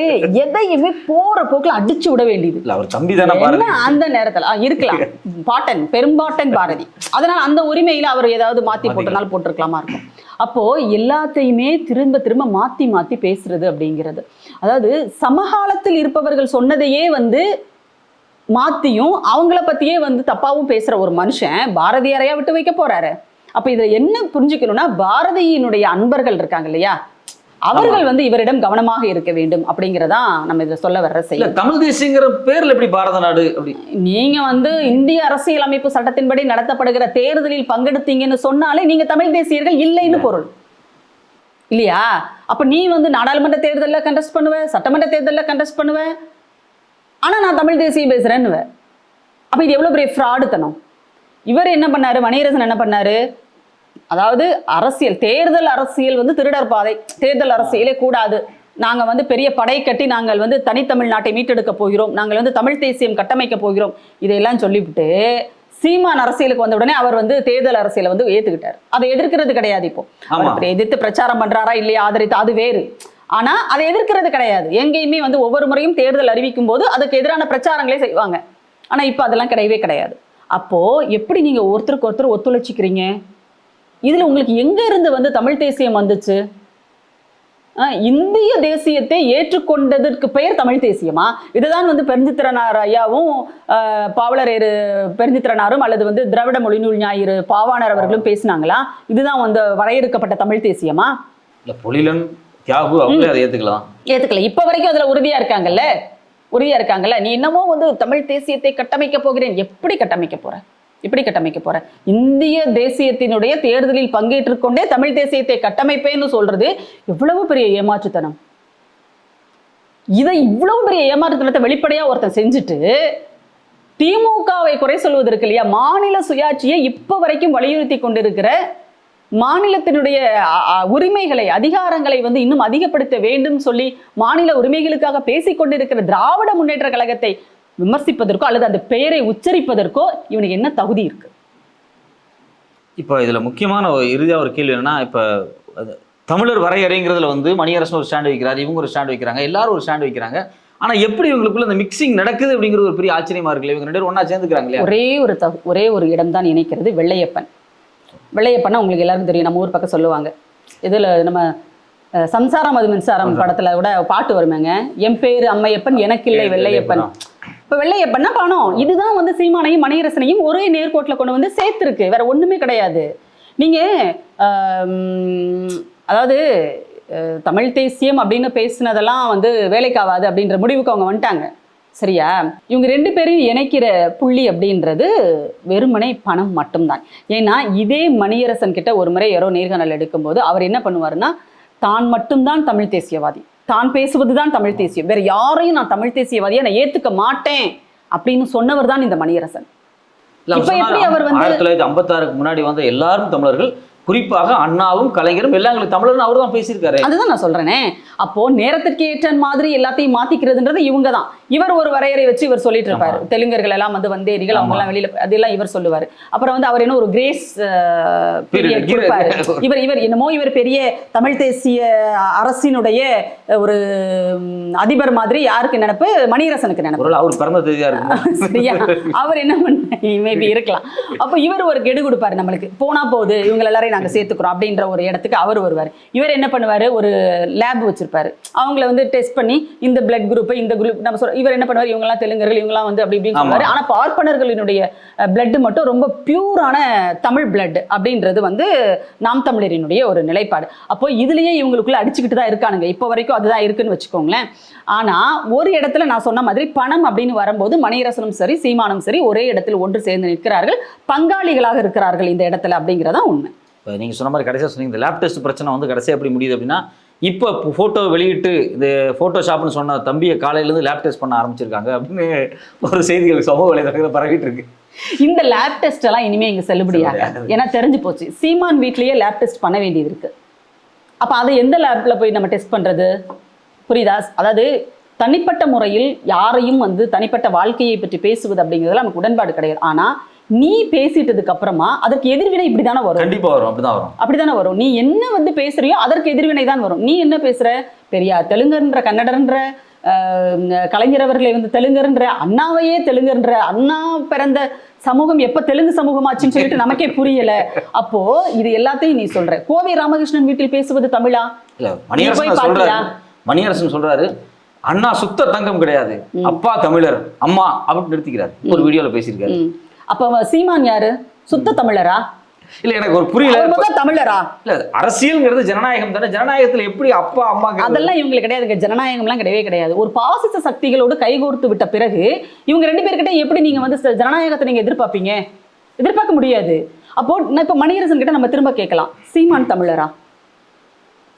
எதையுமே போற போக்குல அடிச்சு விட வேண்டியது. இல்ல அவர் தம்பி தானே அந்த நேரத்துல? இருக்கலாம். பாட்டன் பெரும்பாட்டன் பாரதி. அதனால அந்த உரிமையில அவர் ஏதாவது மாத்தி போட்டனால போட்டிருக்கலாமா இருக்கும். அப்போ எல்லாத்தையுமே திரும்ப திரும்ப மாத்தி மாத்தி பேசுறது அப்படிங்கிறது. அதாவது சமகாலத்தில் இருப்பவர்கள் சொன்னதையே வந்து மாத்தியும் அவங்கள பத்தியே வந்து தப்பாவும் பேசுற ஒரு மனுஷன் பாரதியாரையா விட்டு வைக்க போறாரு. அப்ப இதுல என்ன புரிஞ்சுக்கணும்னா பாரதியினுடைய அன்பர்கள் இருக்காங்க இல்லையா? அவர்கள் வந்து இவரிடம் கவனமாக இருக்க வேண்டும் அப்படிங்கிறதா நம்ம இதுல சொல்ல வர்ற செய்தி. இல்ல தமிழ் தேசியங்கிற பேர்ல எப்படி பாரத நாடு அப்படி? நீங்க வந்து இந்திய அரசியலமைப்பு சட்டத்தின்படி நடத்தப்படுகிற தேர்தலில் பங்கெடுத்தீங்கன்னு சொன்னாலே நீங்க தமிழ் தேசியர்கள் இல்லைன்னு பொருள். இல்லையா? அப்ப நீ வந்து நாடாளுமன்ற தேர்தல்ல கண்டெஸ்ட் பண்ணுவ சட்டமன்ற தேர்தல்ல கண்டெஸ்ட் பண்ணுவ. ஆனா நான் தமிழ் தேசியம் பேசுறேன்னுவ. அப்ப இது எவ்வளவு பெரிய ஃப்ராடுத்தனம் இவர் என்ன பண்ணாரு? மணியரசன் என்ன பண்ணாரு? அதாவது அரசியல் தேர்தல் அரசியல் வந்து திருடர் பாதை. தேர்தல் அரசியலே கூடாது. நாங்க வந்து பெரிய படை கட்டி நாங்கள் வந்து தனித்தமிழ் நாட்டை மீட்டெடுக்க போகிறோம். நாங்கள் வந்து தமிழ் தேசியம் கட்டமைக்க போகிறோம். இதையெல்லாம் சொல்லிவிட்டு சீமான் அரசியலுக்கு வந்த உடனே அவர் வந்து தேர்தல் அரசியலை வந்து ஏத்துக்கிட்டார். அதை எதிர்க்கிறது கிடையாது இப்போ. எதிர்த்து பிரச்சாரம் பண்றாரா இல்லையா ஆதரித்து அது வேறு. ஆனா அதை எதிர்க்கிறது கிடையாது. எங்கேயுமே வந்து ஒவ்வொரு முறையும் தேர்தல் அறிவிக்கும் போது அதுக்கு எதிரான பிரச்சாரங்களே செய்வாங்க. ஆனா இப்போ அதெல்லாம் கிடையவே கிடையாது. அப்போ எப்படி நீங்க ஒருத்தருக்கு ஒருத்தர் ஒத்துழைச்சிக்கிறீங்க? இதுல உங்களுக்கு எங்க இருந்து வந்து தமிழ் தேசியம் வந்துச்சு? இந்திய தேசியத்தை ஏற்றுக்கொண்டதற்கு பெயர் தமிழ் தேசியமா? இதுதான் வந்து பெருஞ்சித்திரனார் ஐயாவும் பாவலரேறு பெருஞ்சித்திரனாரும் அல்லது வந்து திராவிட மொழிநூல் ஞாயிறு பாவாணர் அவர்களும் பேசினாங்களா? இதுதான் வந்து வரையறுக்கப்பட்ட தமிழ் தேசியமா? இல்ல தியாகு அவங்களே அதை ஏத்துக்கலாம். ஏத்துக்கல. இப்ப வரைக்கும் அதுல உறுதியா இருக்காங்கல்ல? உறுதியா இருக்காங்கல்ல? நீ என்னமோ வந்து தமிழ் தேசியத்தை கட்டமைக்க போகிறேன். எப்படி கட்டமைக்க போற? இப்படி கட்டமைக்க போற இந்திய தேசியத்தினுடைய தேர்தலில் பங்கேற்றுக் கொண்டே தமிழ் தேசியத்தை கட்டமைப்பேன்னு சொல்றது எவ்வளவு பெரிய ஏமாற்றுத்தனம். இதை இவ்வளவு பெரிய ஏமாற்றுத்தனத்தை வெளிப்படையா ஒருத்தன் செஞ்சுட்டு திமுகவை குறை சொல்வதற்கு இல்லையா? மாநில சுயாட்சியை இப்ப வரைக்கும் வலியுறுத்தி கொண்டிருக்கிற மாநிலத்தினுடைய உரிமைகளை அதிகாரங்களை வந்து இன்னும் அதிகப்படுத்த வேண்டும் சொல்லி மாநில உரிமைகளுக்காக பேசிக் கொண்டிருக்கிற திராவிட முன்னேற்ற கழகத்தை விமர்சிப்பதற்கோ அல்லது அந்த பெயரை உச்சரிப்பதற்கோ இவனுக்கு என்ன தகுதி இருக்கு? இப்போ இதுல முக்கியமான ஒரு இறுதியா ஒரு கேள்வி என்னன்னா இப்போ தமிழர் வரையறைங்கிறதுல வந்து மணியரசன் ஒரு ஸ்டாண்ட் வைக்கிறாரு இவங்க ஒரு ஸ்டாண்ட் வைக்கிறாங்க எல்லாரும் ஒரு ஸ்டாண்ட் வைக்கிறாங்க. ஆனா எப்படி இவங்களுக்குள்ள இந்த மிக்சிங் நடக்குது அப்படிங்கிறது ஒரு பெரிய ஆச்சரியமா இருக்குல்ல? இவங்க ரெண்டு பேரும் ஒண்ணா சேர்ந்துக்கிறாங்க இல்லையா? ஒரே ஒரு தகு ஒரே ஒரு இடம் தான் இணைக்கிறது வெள்ளையப்பன். வெள்ளையப்பன்னா உங்களுக்கு எல்லாருக்கும் தெரியும் நம்ம ஊர் பக்கம் சொல்லுவாங்க. இதுல நம்ம சம்சாரம் அது மின்சாரம் படத்துல கூட பாட்டு வருமேங்க. என் பேரு அம்மையப்பன் எனக்கில்லை வெள்ளையப்பன். இப்ப வெள்ளையப்பன்னா பணம். இதுதான் வந்து சீமானையும் மணியரசனையும் ஒரே நேர்கோட்டுல கொண்டு வந்து சேர்த்துருக்கு. வேற ஒண்ணுமே கிடையாது. நீங்க ஆம், அதாவது தமிழ் தேசியம் அப்படின்னு பேசினதெல்லாம் வந்து வேலைக்காவாது அப்படின்ற முடிவுக்கு அவங்க வந்துட்டாங்க. சரியா? இவங்க ரெண்டு பேரையும் இணைக்கிற புள்ளி அப்படின்றது வெறுமனே பணம் மட்டும்தான். ஏன்னா இதே மணியரசன் கிட்ட ஒரு முறை யாரோ நேர்காணல் எடுக்கும்போது அவர் என்ன பண்ணுவாருன்னா தான் மட்டும்தான் தமிழ் தேசியவாதி. தான் பேசுவதுதான் தமிழ் தேசியம். வேற யாரையும் நான் தமிழ் தேசியவாதியா நான் ஏத்துக்க மாட்டேன் அப்படின்னு சொன்னவர் தான் இந்த மணியரசன். இப்ப எப்படி அவர் வந்து- ஆயிரத்தி தொள்ளாயிரத்தி ஐம்பத்தாறுக்கு முன்னாடி வந்த எல்லாரும் தமிழர்கள் குறிப்பாக அண்ணாவும் கலைஞரும் எல்லாம் எங்களுக்கு தமிழர்னு அவர் தான் பேசியிருக்காரு. அதுதான் நான் சொல்றேனே. அப்போ நேரத்திற்கு ஏற்ற மாதிரி எல்லாத்தையும் மாத்திக்கிறதுன்றது இவங்க தான் இவர் ஒரு வரையறை வச்சு இவர் சொல்லிட்டு இருப்பாரு. தெலுங்கர்கள் எல்லாம் வந்து வந்தேரிகள் அவங்க எல்லாம் வெளியில அதெல்லாம் இவர் சொல்லுவாரு. அப்புறம் வந்து அவர் என்ன ஒரு கிரேஸ் கொடுப்பாரு. இவர் இவர் என்னமோ இவர் பெரிய தமிழ் தேசிய அரசினுடைய ஒரு அதிபர் மாதிரி யாருக்கு நினைப்பு? மணிரசனுக்கு நினைப்பு. அவர் பிறந்த தேதியா இருக்கும்? சரியா? அவர் என்ன பண்ண மேபி இருக்கலாம். அப்போ இவர் ஒரு கெடு கொடுப்பாரு நம்மளுக்கு. போனா போகுது இவங்க எல்லாரையும் நாங்க சேர்த்துக்கிறோம் அப்படின்ற ஒரு இடத்துக்கு அவர் வருவார். இவர் என்ன பண்ணுவாரு? ஒரு லேப் வச்சிருப்பாரு. அவங்கள வந்து டெஸ்ட் பண்ணி இந்த பிளட் குரூப் இந்த குரூப் நம்ம சொல்ற இவர் என்ன பண்ணுவார்? இவங்கெல்லாம் தெலுங்கர்கள் இவங்கலாம் வந்து அப்படி இப்படின்னு. சொல்லுவாரு. ஆனா பார்ப்பனர்களினுடைய பிளட் மட்டும் ரொம்ப பியூரான தமிழ் பிளட் அப்படின்றது வந்து நாம் தமிழரினுடைய ஒரு நிலைப்பாடு. அப்போ இதுலயே இவங்களுக்குள்ள அடிச்சுக்கிட்டு தான் இருக்கானுங்க. இப்போ வரைக்கும் அதுதான் இருக்குன்னு வச்சுக்கோங்களேன். ஆனா ஒரு இடத்துல நான் சொன்ன மாதிரி பணம் அப்படின்னு வரும்போது மணிரசனும் சரி சீமானும் சரி ஒரே இடத்தில் ஒன்று சேர்ந்து நிற்கிறார்கள். பங்காளிகளாக இருக்கிறார்கள் இந்த இடத்துல அப்படிங்கிறதா உண்மை. நீங்கள் சொன்ன மாதிரி கடைசியாக சொன்னீங்க இந்த லேப் டெஸ்ட் பிரச்சனை வந்து கடைசியாக எப்படி முடியுது அப்படின்னா இப்போ ஃபோட்டோ வெளியிட்டு இந்த ஃபோட்டோ ஷாப்னு சொன்ன தம்பியை காலையிலேருந்து லேப் டெஸ்ட் பண்ண ஆரம்பிச்சிருக்காங்க அப்படின்னு ஒரு செய்திகள் சமூக வலைதளத்தில் பரவிட்டு இருக்கு. இந்த லேப் டெஸ்ட் எல்லாம் இனிமே இங்க செல்லுபடியாக ஏன்னா தெரிஞ்சு போச்சு. சீமான் வீட்லயே லேப் டெஸ்ட் பண்ண வேண்டியது இருக்கு. அப்ப அதை எந்த லேப்ல போய் நம்ம டெஸ்ட் பண்றது? புரியுதா? அதாவது தனிப்பட்ட முறையில் யாரையும் வந்து தனிப்பட்ட வாழ்க்கையை பற்றி பேசுவது அப்படிங்கிறதுல நமக்கு உடன்பாடு கிடையாது. ஆனா நீ பேசிட்டதுக்கு அப்புறமா அதற்கு எதிர்வினை இப்படிதானே வரும்? கண்டிப்பாக வரும் அப்படிதான் வரும். அப்படிதானே வரும். நீ என்ன வந்து பேசுறியோ அதற்கு எதிர்வினை தான் வரும். நீ என்ன பேசுற? பெரியார் தெலுங்கர்ன்ற கன்னடர்ன்ற ஆஹ், கலைஞர் அவர்களை வந்து தெலுங்கர்ன்ற அண்ணாவையே தெலுங்கர்ன்ற அண்ணா பிறந்த சமூகம் எப்ப தெலுங்கு சமூகமாச்சுன்னு சொல்லிட்டு நமக்கே புரியல. அப்போ இது எல்லாத்தையும் நீ சொல்ற. கோவை ராமகிருஷ்ணன் வீட்டில் பேசுவது தமிழா? மணியரசன் சொல்றாரு. அண்ணா சுத்த தங்கம் கிடையாது. அப்பா தமிழர் அம்மா அப்படின்னு நிறுத்திக்கிறார். ஒரு வீடியோல பேசியிருக்காரு. அப்ப சீமான் யாரு? சுத்த தமிழரா? இல்ல எனக்கு ஒரு புரியல. தமிழரா? இல்ல அரசியல்ங்கிறது ஜனநாயகம் தானே? ஜனநாயகத்துல எப்படி அப்பா அம்மா அதெல்லாம் இவங்களுக்கு கிடையாதுங்க ஜனநாயகம்லாம் கிடையவே கிடையாது. ஒரு பாசிச சக்திகளோடு கைகோர்த்து விட்ட பிறகு இவங்க ரெண்டு பேர்கிட்ட எப்படி நீங்க வந்து ஜனநாயகத்தை நீங்க எதிர்பார்ப்பீங்க? எதிர்பார்க்க முடியாது. அப்போ நான் இப்ப மணியரசன் கிட்ட நம்ம திரும்ப கேட்கலாம். சீமான் தமிழரா?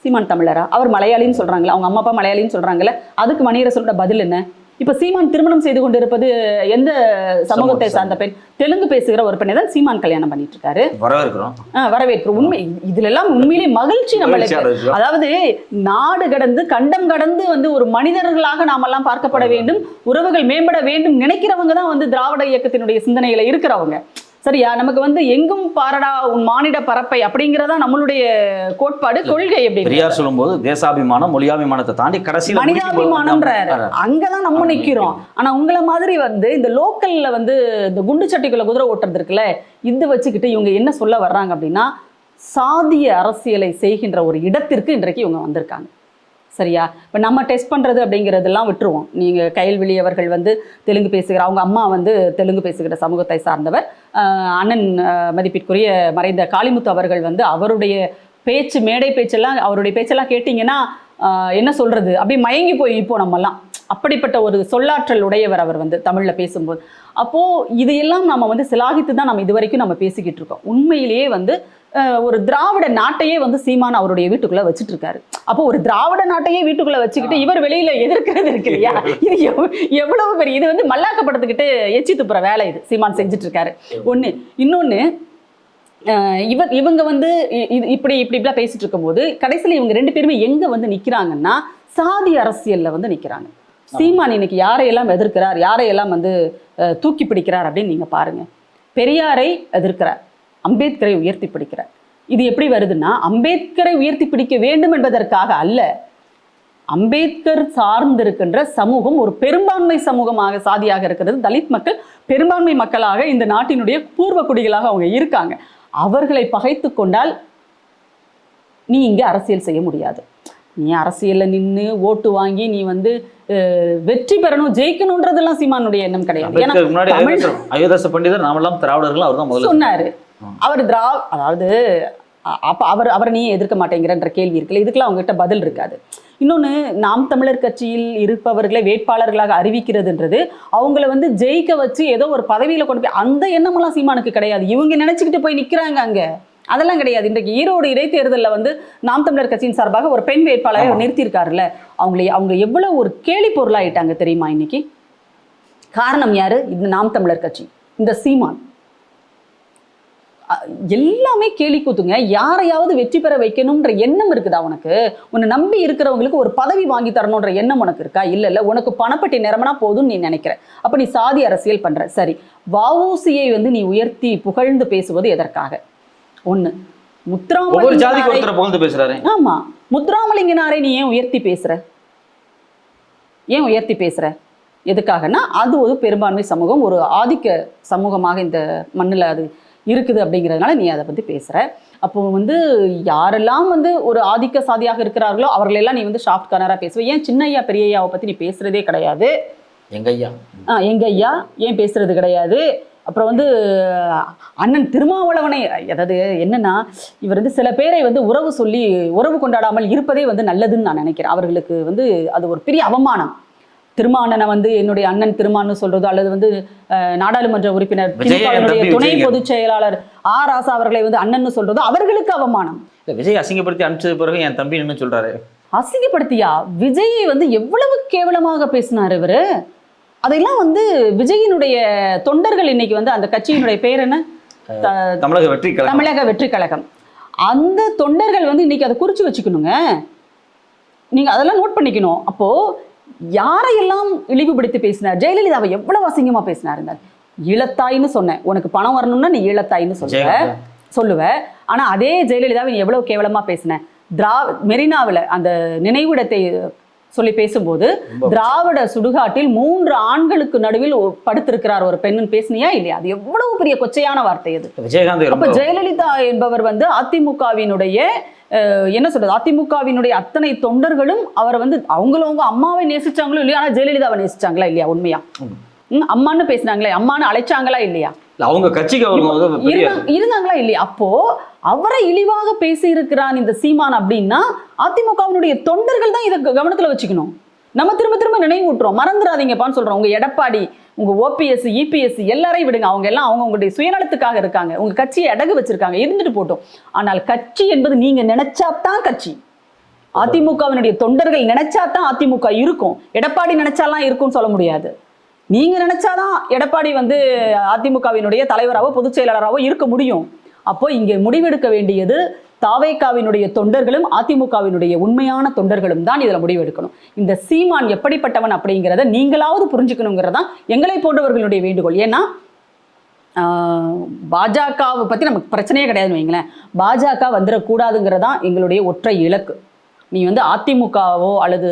சீமான் தமிழரா? அவர் மலையாளின்னு சொல்றாங்களா அவங்க அம்மா அப்பா மலையாளின்னு சொல்றாங்கல்ல அதுக்கு மணியரசனோட பதில் என்ன? இப்ப சீமான் திருமணம் செய்து கொண்டிருப்பது எந்த சமூகத்தை சார்ந்த பெண்? தெலுங்கு பேசுகிற ஒரு பெண்ணை தான் சீமான் கல்யாணம் பண்ணிட்டு இருக்காரு வரவேற்கிறோம் வரவேற்கிறோம். உண்மை இதுல எல்லாம் உண்மையிலே மகிழ்ச்சி நம்மளுக்கு. அதாவது நாடு கடந்து கண்டம் கடந்து வந்து ஒரு மனிதர்களாக நாமெல்லாம் பார்க்கப்பட வேண்டும். உறவுகள் மேம்பட வேண்டும். நினைக்கிறவங்க தான் வந்து திராவிட இயக்கத்தினுடைய சிந்தனையில இருக்கிறவங்க. சரியா? நமக்கு வந்து எங்கும் பாரடா உன் மானிட பரப்பை அப்படிங்கிறதா நம்மளுடைய கோட்பாடு கொள்கை எப்படி பெரியார் சொல்லும்போது தேசாபிமானம் மொழியாபிமானத்தை தாண்டி கடைசியில மனிதாபிமானம்ன்றாரு முடிக்கும் அங்கதான் நம்ம நம்ம நிக்கிறோம். ஆனா உங்களை மாதிரி வந்து இந்த லோக்கல்ல வந்து இந்த குண்டு சட்டிக்குள்ள குதிரை ஓட்டுறது இருக்குல்ல இது வச்சுக்கிட்டு இவங்க என்ன சொல்ல வர்றாங்க அப்படின்னா சாதிய அரசியலை செய்கின்ற ஒரு இடத்திற்கு இன்றைக்கு இவங்க வந்திருக்காங்க. சரியா? இப்போ நம்ம டெஸ்ட் பண்ணுறது அப்படிங்கிறதெல்லாம் விட்டுருவோம். நீங்கள் கயல்விழி அவர்கள் வந்து தெலுங்கு பேசுகிற அவங்க அம்மா வந்து தெலுங்கு பேசுகிற சமூகத்தை சார்ந்தவர். அண்ணன் மதிப்பிற்குரிய மறைந்த காளிமுத்து அவர்கள் வந்து அவருடைய பேச்சு மேடை பேச்செல்லாம் அவருடைய பேச்செல்லாம் கேட்டிங்கன்னா என்ன சொல்கிறது அப்படியே மயங்கி போய் இப்போ நம்மெல்லாம். அப்படிப்பட்ட ஒரு சொல்லாற்றல் உடையவர் அவர் வந்து தமிழில் பேசும்போது. அப்போது இதையெல்லாம் நம்ம வந்து சிலாகித்து தான் நம்ம இது வரைக்கும் நம்ம பேசிக்கிட்டு இருக்கோம். உண்மையிலேயே வந்து ஒரு திராவிட நாட்டையே வந்து சீமான் அவருடைய வீட்டுக்குள்ள வச்சுட்டு இருக்காரு அப்போ ஒரு திராவிட நாட்டையே வீட்டுக்குள்ள வச்சுக்கிட்டு இவர் வெளியில எதிர்க்கிறது இருக்கு இல்லையா? இது எவ்- எவ்வளவு பெரிய இது வந்து மல்லாக்கப்படுத்துக்கிட்டு எச்சி துப்புற வேலை இது சீமான் செஞ்சுட்டு இருக்காரு ஒண்ணு இன்னொன்னு அஹ் இவ இவங்க வந்து இது இப்படி இப்படி இப்படிலாம் பேசிட்டு இருக்கும்போது கடைசியில் இவங்க ரெண்டு பேருமே எங்க வந்து நிக்கிறாங்கன்னா சாதி அரசியல்ல வந்து நிக்கிறாங்க. சீமான் இன்னைக்கு யாரையெல்லாம் எதிர்க்கிறார் யாரையெல்லாம் வந்து தூக்கி பிடிக்கிறார் அப்படின்னு நீங்க பாருங்க. பெரியாரை எதிர்க்கிறார். அம்பேத்கரை உயர்த்தி பிடிக்கிறார். இது எப்படி வருதுன்னா அம்பேத்கரை உயர்த்தி பிடிக்க வேண்டும் என்பதற்காக அல்ல அம்பேத்கர் சார்ந்திருக்கின்ற சமூகம் ஒரு பெரும்பான்மை சமூகமாக சாதியாக இருக்கிறது. தலித் மக்கள் பெரும்பான்மை மக்களாக இந்த நாட்டினுடைய பூர்வ குடிகளாக அவங்க இருக்காங்க. அவர்களை பகைத்து கொண்டால் நீ இங்கே அரசியல் செய்ய முடியாது. நீ அரசியலில் நின்று ஓட்டு வாங்கி நீ வந்து வெற்றி பெறணும் ஜெயிக்கணுன்றதெல்லாம் சீமானுடைய எண்ணம் கிடையாது. ஏன்னா பண்டிதர் நாமெல்லாம் திராவிடர்கள் அவர் தான் சொன்னாரு. அவர் திரா அதாவது அப்ப அவர் அவரை நீ எதிர்க்க மாட்டேங்கிறன்ற கேள்வி இருக்குல்ல இதுக்கெல்லாம் அவங்ககிட்ட பதில் இருக்காது. இன்னொன்னு நாம் தமிழர் கட்சியில் இருப்பவர்களை வேட்பாளர்களாக அறிவிக்கிறதுன்றது அவங்கள வந்து ஜெயிக்க வச்சு ஏதோ ஒரு பதவியில கொண்டு போய் அந்த எண்ணமெல்லாம் சீமானுக்கு கிடையாது. இவங்க நினைச்சுக்கிட்டு போய் நிக்கிறாங்க அங்க. அதெல்லாம் கிடையாது. இன்றைக்கு ஈரோடு இடைத்தேர்தலில் வந்து நாம் தமிழர் கட்சியின் சார்பாக ஒரு பெண் வேட்பாளரை நிறுத்தியிருக்காருல்ல அவங்களை அவங்க எவ்வளவு ஒரு கேலி பொருளாயிட்டாங்க தெரியுமா இன்னைக்கு? காரணம் யாரு? இந்த நாம் தமிழர் கட்சி. இந்த சீமான். எல்லாமே கேலி கூத்துங்க. யாரையாவது வெற்றி பெற வைக்கணும்ன்ற எண்ணம் இருக்குதா உனக்கு? உன்னை நம்பி இருக்கிறவங்களுக்கு ஒரு பதவி வாங்கி தரணுன்ற எண்ணம் உனக்கு இருக்கா? இல்ல இல்ல. உனக்கு பணப்பட்டி நிரம்பினா போதும்னு நீ நினைக்கிற. அப்ப நீ சாதி அரசியல் பண்ற. சரி. வஉசியை வந்து நீ உயர்த்தி புகழ்ந்து பேசுவது எதற்காக? ஒண்ணு பேசுறாரு. ஆமா. முத்ராமலிங்கனாரை நீ ஏன் உயர்த்தி பேசுற? ஏன் உயர்த்தி பேசுற? எதுக்காகன்னா அது ஒரு பெரும்பான்மை சமூகம் ஒரு ஆதிக்க சமூகமாக இந்த மண்ணில் அது இருக்குது அப்படிங்கிறதுனால நீ அதை பற்றி பேசுற. அப்போ வந்து யாரெல்லாம் வந்து ஒரு ஆதிக்க சாதியாக இருக்கிறார்களோ அவர்களெல்லாம் நீ வந்து ஷாஃப்ட் கார்னராக பேசுவ. ஏன் சின்னையா பெரியய்யாவை பற்றி நீ பேசுறதே கிடையாது? எங்க ஐயா? ஆ, எங்க ஐயா? ஏன் பேசுறது கிடையாது? அப்புறம் வந்து அண்ணன் திருமாவளவனை அதாவது என்னன்னா இவர் வந்து சில பேரை வந்து உறவு சொல்லி உறவு கொண்டாடாமல் இருப்பதே வந்து நல்லதுன்னு நான் நினைக்கிறேன். அவர்களுக்கு வந்து அது ஒரு பெரிய அவமானம். திருமானனை வந்து என்னுடைய அண்ணன் திருமான்னு சொல்றதோ அல்லது வந்து நாடாளுமன்ற உறுப்பினர் துணை. பொதுச் செயலாளர் ஆ. ராசா அவர்களை வந்து அண்ணன்னு சொல்றதோ அவர்களுக்கு அவமானம். விஜய் அசிங்கப்படுத்தி அனுப்பிச்சது பிறகு என் தம்பி என்ன சொல்றாரு. அசிங்கப்படுத்தியா? விஜயை வந்து எவ்வளவு கேவலமாக பேசினார் இவரு? அதையெல்லாம் வந்து விஜயினுடைய தொண்டர்கள் இன்னைக்கு வந்து அந்த கட்சியினுடைய பேர் என்ன? தமிழக வெற்றி கழகம். தமிழக வெற்றி கழகம். அந்த தொண்டர்கள் வந்து இன்னைக்கு அதை குறிச்சு வச்சுக்கணுங்க. நீங்க அதெல்லாம் நோட் பண்ணிக்கணும். அப்போ யாரையெல்லாம் இழிவுபடுத்தி பேசினார்? ஜெயலலிதாவை எவ்வளவு அசிங்கமா பேசினாருங்க ஈழத்தாய்ன்னு சொன்னேன். உனக்கு பணம் வரணும்னா நீ ஈழத்தாய்ன்னு சொல்லுவ. சொல்லுவ. ஆனா அதே ஜெயலலிதாவை நீ எவ்வளவு கேவலமா பேசின? திரா மெரினாவில் அந்த நினைவிடத்தை சொல்லி பேசும்போது திராவிட சுடுகாட்டில் மூன்று ஆண்களுக்கு நடுவில் படுத்திருக்கிறார் ஒரு பெண்ணுன்னு பேசுனியா இல்லையா? அது எவ்வளவு பெரிய கொச்சையான வார்த்தை அது. அப்ப ஜெயலலிதா என்பவர் வந்து அதிமுகவினுடைய என்ன சொல்றது? அதிமுகவினுடைய அத்தனை தொண்டர்களும் அவரை வந்து அவங்களும் அவங்க அம்மாவை நேசிச்சாங்களோ இல்லையா ஆனா ஜெயலலிதாவை நேசிச்சாங்களா இல்லையா உண்மையா? அம்மான்னு பேசினாங்களே அம்மான்னு அழைச்சாங்களா இல்லையா? இல்ல, அவங்க கட்சிக்கு அவங்க இருந்தாங்களா இல்லையா? அப்போ அவரை இழிவாக பேசி இருக்கிறான் இந்த சீமான் அப்படின்னா அதிமுகவினுடைய தொண்டர்கள் தான் இதை கவனத்துல வச்சுக்கணும். நம்ம திரும்ப திரும்ப நினைவூட்டுறோம். மறந்துடாதீங்கப்பான்னு சொல்கிறோம் உங்கள் எடப்பாடி உங்கள் ஓபிஎஸ் இபிஎஸ் எல்லாரையும் விடுங்க. அவங்க எல்லாம் அவங்க உங்களுடைய சுயநலத்துக்காக இருக்காங்க. உங்கள் கட்சியை அடகு வச்சிருக்காங்க. இருந்துட்டு போட்டோம். ஆனால் கட்சி என்பது நீங்கள் நினைச்சா தான் கட்சி. அதிமுகவினுடைய தொண்டர்கள் நினைச்சாதான் அதிமுக இருக்கும். எடப்பாடி நினைச்சாலாம் இருக்கும்னு சொல்ல முடியாது. நீங்க நினைச்சாதான் எடப்பாடி வந்து அதிமுகவினுடைய தலைவராகவோ பொதுச் செயலாளராகவோ இருக்க முடியும். அப்போ இங்கே முடிவெடுக்க வேண்டியது தாவேக்காவினுடைய தொண்டர்களும் அதிமுகவினுடைய உண்மையான தொண்டர்களும் தான் இதில் முடிவெடுக்கணும் இந்த சீமான் எப்படிப்பட்டவன் அப்படிங்கிறத நீங்களாவது புரிஞ்சுக்கணுங்கிறதான் எங்களை போன்றவர்களுடைய வேண்டுகோள். ஏன்னா பாஜகவை பற்றி நமக்கு பிரச்சனையே கிடையாதுன்னு வைங்களேன். பாஜக வந்துடக்கூடாதுங்கிறதான் எங்களுடைய ஒற்றை இலக்கு. நீ வந்து அதிமுகவோ அல்லது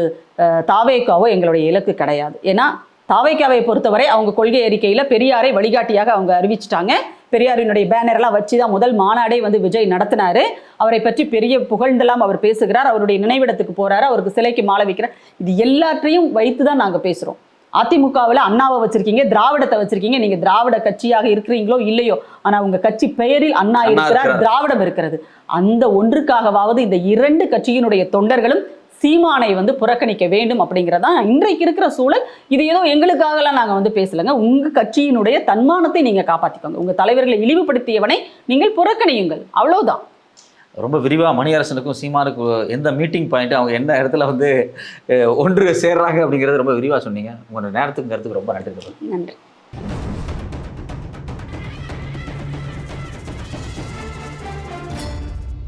தாவேக்காவோ எங்களுடைய இலக்கு கிடையாது. ஏன்னா தாவேக்காவை பொறுத்தவரை அவங்க கொள்கை அறிக்கையில பெரியாரை வழிகாட்டியாக அவங்க அறிவிச்சிட்டாங்க. பெரியாரினுடைய பேனர் எல்லாம் வச்சு தான் முதல் மாநாடே வந்து விஜய் நடத்தினாரு. அவரை பற்றி பெரிய புகழ்ந்தெல்லாம் அவர் பேசுகிறார். அவருடைய நினைவிடத்துக்கு போறாரு. அவருக்கு சிலைக்கு மாலை வைக்கிறார். இது எல்லாற்றையும் வைத்து தான் நாங்க பேசுறோம். அதிமுகவில் அண்ணாவை வச்சிருக்கீங்க திராவிடத்தை வச்சிருக்கீங்க. நீங்க திராவிட கட்சியாக இருக்கிறீங்களோ இல்லையோ ஆனா உங்க கட்சி பெயரில் அண்ணா இருக்கிறார். திராவிடம் இருக்கிறது. அந்த ஒன்றுக்காகவாவது இந்த இரண்டு கட்சியினுடைய தொண்டர்களும் சீமானை வந்து புறக்கணிக்க வேண்டும் அப்படிங்கிறதான் இன்றைக்கு இருக்கிற சூழல். இது ஏதோ எங்களுக்காகலாம் நாங்க வந்து பேசலைங்க. உங்க கட்சியினுடைய தன்மானத்தை நீங்க காப்பாத்திக்கோங்க. உங்க தலைவர்களை இழிவுபடுத்தியவனை நீங்கள் புறக்கணியுங்கள். அவ்வளவுதான். ரொம்ப விரிவா மணியரசனுக்கும் சீமானுக்கும் எந்த மீட்டிங் பாயிண்ட் அவங்க எந்த இடத்துல வந்து ஒன்று சேர்றாங்க அப்படிங்கறது ரொம்ப விரிவா சொன்னீங்க. உங்களோட நேரத்துக்கு கருத்துக்கு ரொம்ப நன்றி. நன்றி.